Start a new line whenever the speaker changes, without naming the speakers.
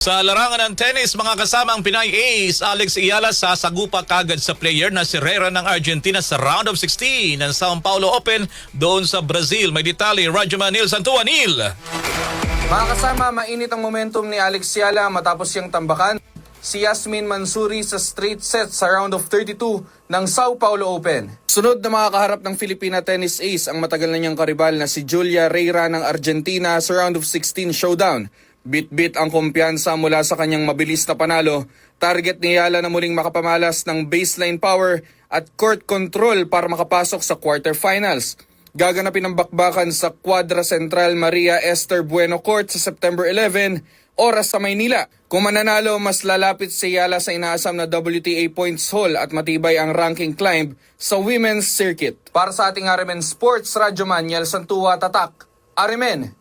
Sa larangan ng tennis, mga kasama ang Pinay Ace, Alex Iyala sasagupa kagad sa player na si Herrera ng Argentina sa round of 16 ng Sao Paulo Open doon sa Brazil. May detalye, Radyo Manil Santuanil.
Mga kasama, mainit ang momentum ni Alex Yala matapos siyang tambakan si Yasmin Mansuri sa straight set sa round of 32 ng Sao Paulo Open. Sunod na makakaharap ng Filipina tennis ace ang matagal na niyang karibal na si Julia Reyra ng Argentina sa round of 16 showdown. Bit-bit ang kumpiyansa mula sa kanyang mabilis na panalo. Target ni Yala na muling makapamalas ng baseline power at court control para makapasok sa quarterfinals. Gaganapin ang bakbakan sa Quadra Central Maria Esther Bueno Court sa September 11, oras sa Maynila. Kung mananalo, mas lalapit si Yala sa inaasam na WTA points haul at matibay ang ranking climb sa women's circuit. Para sa ating Arimen Sports, Radyo Manuel Santua Tatak. Arimen,